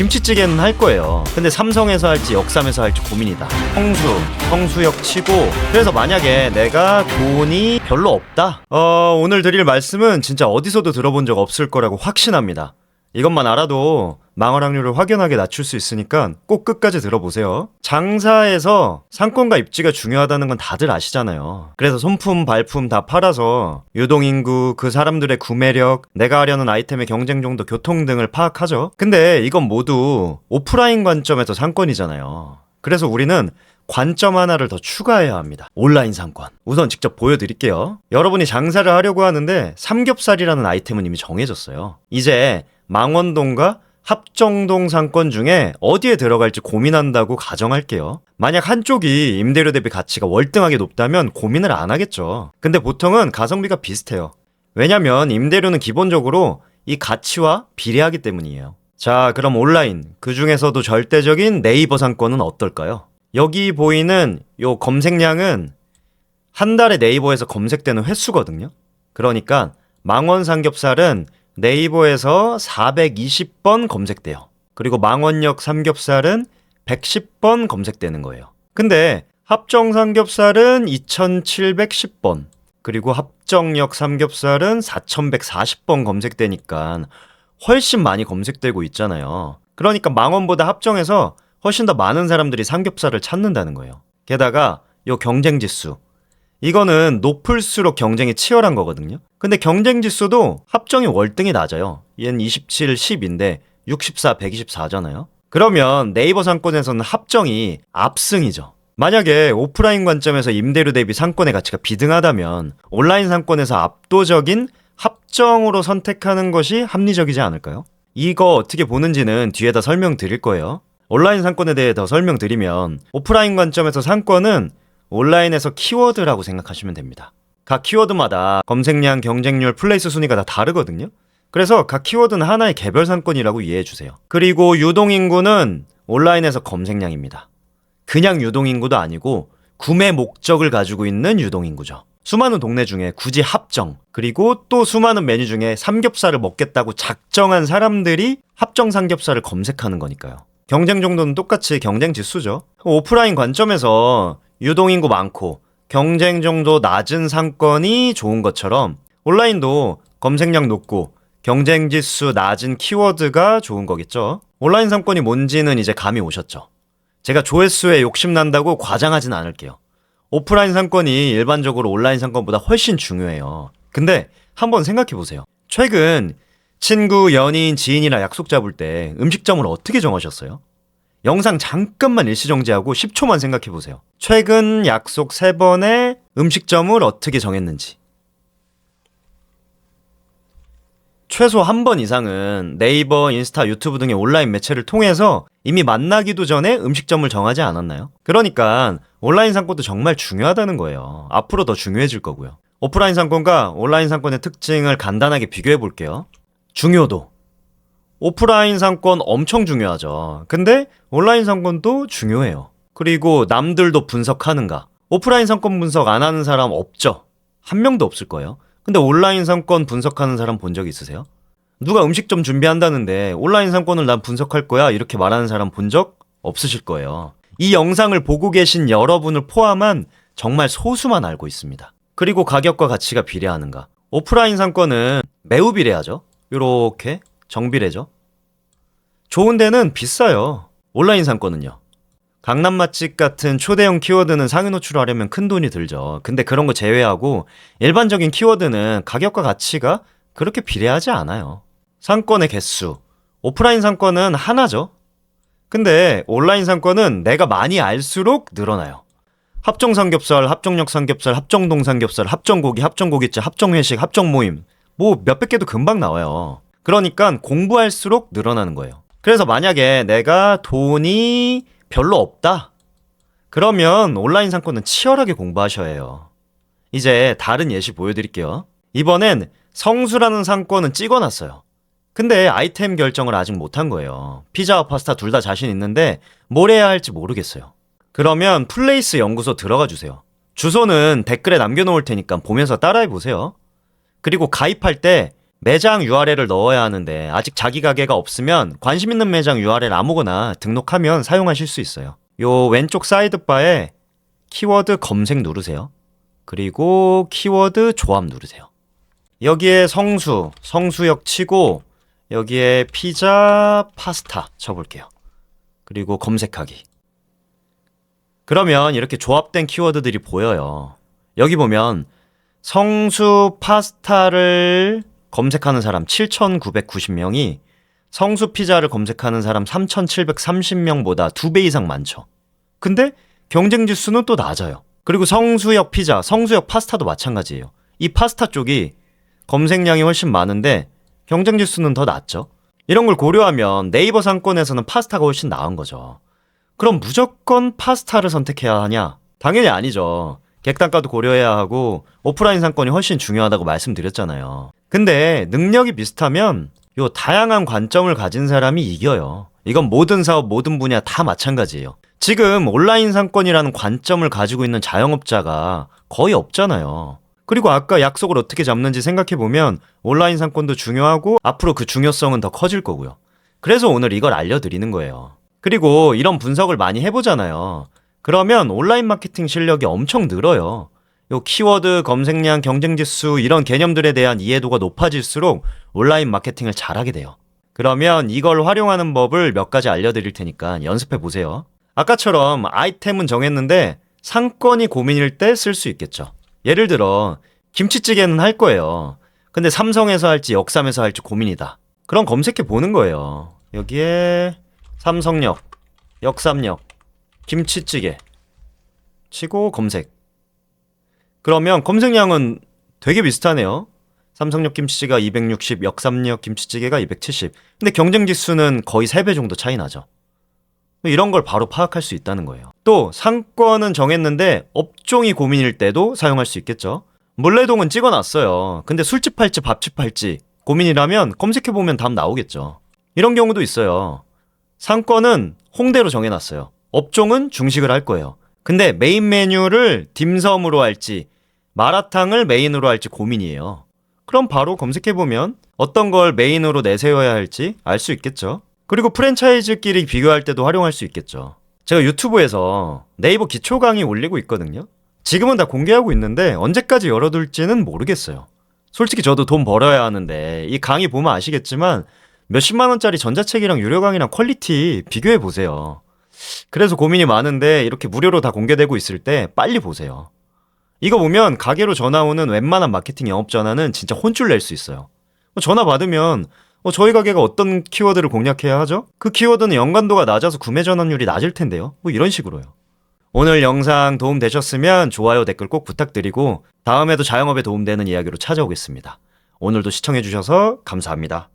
김치찌개는 할 거예요. 근데 삼성에서 할지 역삼에서 할지 고민이다. 성수, 성수역 치고 그래서 만약에 내가 돈이 별로 없다. 어, 오늘 드릴 말씀은 진짜 어디서도 들어본 적 없을 거라고 확신합니다. 이것만 알아도 망할 확률을 확연하게 낮출 수 있으니까 꼭 끝까지 들어보세요. 장사에서 상권과 입지가 중요하다는 건 다들 아시잖아요. 그래서 손품, 발품 다 팔아서 유동인구, 그 사람들의 구매력, 내가 하려는 아이템의 경쟁 정도, 교통 등을 파악하죠. 근데 이건 모두 오프라인 관점에서 상권이잖아요. 그래서 우리는 관점 하나를 더 추가해야 합니다. 온라인 상권. 우선 직접 보여드릴게요. 여러분이 장사를 하려고 하는데 삼겹살이라는 아이템은 이미 정해졌어요. 이제 망원동과 합정동 상권 중에 어디에 들어갈지 고민한다고 가정할게요. 만약 한쪽이 임대료 대비 가치가 월등하게 높다면 고민을 안 하겠죠. 근데 보통은 가성비가 비슷해요. 왜냐면 임대료는 기본적으로 이 가치와 비례하기 때문이에요. 자, 그럼 온라인, 그 중에서도 절대적인 네이버 상권은 어떨까요? 여기 보이는 요 검색량은 한 달에 네이버에서 검색되는 횟수거든요. 그러니까 망원 삼겹살은 네이버에서 420번 검색돼요. 그리고 망원역 삼겹살은 110번 검색되는 거예요. 근데 합정 삼겹살은 2710번, 그리고 합정역 삼겹살은 4140번 검색되니까 훨씬 많이 검색되고 있잖아요. 그러니까 망원보다 합정에서 훨씬 더 많은 사람들이 삼겹살을 찾는다는 거예요. 게다가 요 경쟁 지수. 이거는 높을수록 경쟁이 치열한 거거든요. 근데 경쟁 지수도 합정이 월등히 낮아요. 얘는 27, 10인데 64, 124잖아요. 그러면 네이버 상권에서는 합정이 압승이죠. 만약에 오프라인 관점에서 임대료 대비 상권의 가치가 비등하다면 온라인 상권에서 압도적인 합정으로 선택하는 것이 합리적이지 않을까요? 이거 어떻게 보는지는 뒤에다 설명드릴 거예요. 온라인 상권에 대해 더 설명드리면 오프라인 관점에서 상권은 온라인에서 키워드라고 생각하시면 됩니다. 각 키워드마다 검색량, 경쟁률, 플레이스 순위가 다 다르거든요. 그래서 각 키워드는 하나의 개별 상권이라고 이해해 주세요. 그리고 유동 인구는 온라인에서 검색량입니다. 그냥 유동 인구도 아니고 구매 목적을 가지고 있는 유동 인구죠. 수많은 동네 중에 굳이 합정, 그리고 또 수많은 메뉴 중에 삼겹살을 먹겠다고 작정한 사람들이 합정 삼겹살을 검색하는 거니까요. 경쟁 정도는 똑같이 경쟁 지수죠. 오프라인 관점에서 유동인구 많고 경쟁 정도 낮은 상권이 좋은 것처럼 온라인도 검색량 높고 경쟁 지수 낮은 키워드가 좋은 거겠죠. 온라인 상권이 뭔지는 이제 감이 오셨죠. 제가 조회수에 욕심난다고 과장하진 않을게요. 오프라인 상권이 일반적으로 온라인 상권보다 훨씬 중요해요. 근데 한번 생각해 보세요. 최근 친구, 연인, 지인이랑 약속 잡을 때 음식점을 어떻게 정하셨어요? 영상 잠깐만 일시정지하고 10초만 생각해 보세요. 최근 약속 3번의 음식점을 어떻게 정했는지. 최소 한 번 이상은 네이버, 인스타, 유튜브 등의 온라인 매체를 통해서 이미 만나기도 전에 음식점을 정하지 않았나요? 그러니까 온라인 상권도 정말 중요하다는 거예요. 앞으로 더 중요해질 거고요. 오프라인 상권과 온라인 상권의 특징을 간단하게 비교해 볼게요. 중요도. 오프라인 상권 엄청 중요하죠. 근데 온라인 상권도 중요해요. 그리고 남들도 분석하는가? 오프라인 상권 분석 안 하는 사람 없죠? 한 명도 없을 거예요. 근데 온라인 상권 분석하는 사람 본 적 있으세요? 누가 음식점 준비한다는데 온라인 상권을 난 분석할 거야 이렇게 말하는 사람 본 적 없으실 거예요. 이 영상을 보고 계신 여러분을 포함한 정말 소수만 알고 있습니다. 그리고 가격과 가치가 비례하는가? 오프라인 상권은 매우 비례하죠. 요렇게 정비례죠. 좋은 데는 비싸요. 온라인 상권은요. 강남 맛집 같은 초대형 키워드는 상위 노출하려면 큰 돈이 들죠. 근데 그런 거 제외하고 일반적인 키워드는 가격과 가치가 그렇게 비례하지 않아요. 상권의 개수. 오프라인 상권은 하나죠. 근데 온라인 상권은 내가 많이 알수록 늘어나요. 합정 삼겹살, 합정역 삼겹살, 합정동 삼겹살, 합정고기, 합정고깃집, 합정회식, 합정모임. 뭐 몇백 개도 금방 나와요. 그러니까 공부할수록 늘어나는 거예요. 그래서 만약에 내가 돈이 별로 없다. 그러면 온라인 상권은 치열하게 공부하셔야 해요. 이제 다른 예시 보여드릴게요. 이번엔 성수라는 상권은 찍어놨어요. 근데 아이템 결정을 아직 못한 거예요. 피자와 파스타 둘 다 자신 있는데 뭘 해야 할지 모르겠어요. 그러면 플레이스 연구소 들어가 주세요. 주소는 댓글에 남겨놓을 테니까 보면서 따라해 보세요. 그리고 가입할 때 매장 URL을 넣어야 하는데 아직 자기 가게가 없으면 관심 있는 매장 URL 아무거나 등록하면 사용하실 수 있어요. 요 왼쪽 사이드바에 키워드 검색 누르세요. 그리고 키워드 조합 누르세요. 여기에 성수, 성수역 치고 여기에 피자, 파스타 쳐볼게요. 그리고 검색하기. 그러면 이렇게 조합된 키워드들이 보여요. 여기 보면 성수 파스타를 검색하는 사람 7,990명이 성수 피자를 검색하는 사람 3,730명보다 두 배 이상 많죠. 근데 경쟁 지수는 또 낮아요. 그리고 성수역 피자, 성수역 파스타도 마찬가지예요. 이 파스타 쪽이 검색량이 훨씬 많은데 경쟁 지수는 더 낮죠. 이런 걸 고려하면 네이버 상권에서는 파스타가 훨씬 나은 거죠. 그럼 무조건 파스타를 선택해야 하냐? 당연히 아니죠. 객단가도 고려해야 하고 오프라인 상권이 훨씬 중요하다고 말씀드렸잖아요. 근데 능력이 비슷하면 요 다양한 관점을 가진 사람이 이겨요. 이건 모든 사업, 모든 분야 다 마찬가지예요. 지금 온라인 상권이라는 관점을 가지고 있는 자영업자가 거의 없잖아요. 그리고 아까 약속을 어떻게 잡는지 생각해보면 온라인 상권도 중요하고 앞으로 그 중요성은 더 커질 거고요. 그래서 오늘 이걸 알려드리는 거예요. 그리고 이런 분석을 많이 해보잖아요. 그러면 온라인 마케팅 실력이 엄청 늘어요. 요 키워드, 검색량, 경쟁 지수 이런 개념들에 대한 이해도가 높아질수록 온라인 마케팅을 잘하게 돼요. 그러면 이걸 활용하는 법을 몇 가지 알려드릴 테니까 연습해 보세요. 아까처럼 아이템은 정했는데 상권이 고민일 때 쓸 수 있겠죠. 예를 들어 김치찌개는 할 거예요. 근데 삼성에서 할지 역삼에서 할지 고민이다. 그럼 검색해 보는 거예요. 여기에 삼성역, 역삼역, 김치찌개 치고 검색. 그러면 검색량은 되게 비슷하네요. 삼성역 김치찌개가 260, 역삼역 김치찌개가 270. 근데 경쟁 지수는 거의 3배 정도 차이 나죠. 이런 걸 바로 파악할 수 있다는 거예요. 또 상권은 정했는데 업종이 고민일 때도 사용할 수 있겠죠. 물레동은 찍어놨어요. 근데 술집 할지 밥집 할지 고민이라면 검색해보면 답 나오겠죠. 이런 경우도 있어요. 상권은 홍대로 정해놨어요. 업종은 중식을 할 거예요. 근데 메인 메뉴를 딤섬으로 할지 마라탕을 메인으로 할지 고민이에요. 그럼 바로 검색해보면 어떤 걸 메인으로 내세워야 할지 알 수 있겠죠. 그리고 프랜차이즈끼리 비교할 때도 활용할 수 있겠죠. 제가 유튜브에서 네이버 기초 강의 올리고 있거든요. 지금은 다 공개하고 있는데 언제까지 열어둘지는 모르겠어요. 솔직히 저도 돈 벌어야 하는데 이 강의 보면 아시겠지만 몇십만 원짜리 전자책이랑 유료 강의랑 퀄리티 비교해 보세요. 그래서 고민이 많은데 이렇게 무료로 다 공개되고 있을 때 빨리 보세요. 이거 보면 가게로 전화 오는 웬만한 마케팅 영업 전화는 진짜 혼쭐 낼 수 있어요. 뭐 전화 받으면 어, 저희 가게가 어떤 키워드를 공략해야 하죠? 그 키워드는 연관도가 낮아서 구매 전환율이 낮을 텐데요. 뭐 이런 식으로요. 오늘 영상 도움 되셨으면 좋아요, 댓글 꼭 부탁드리고 다음에도 자영업에 도움되는 이야기로 찾아오겠습니다. 오늘도 시청해주셔서 감사합니다.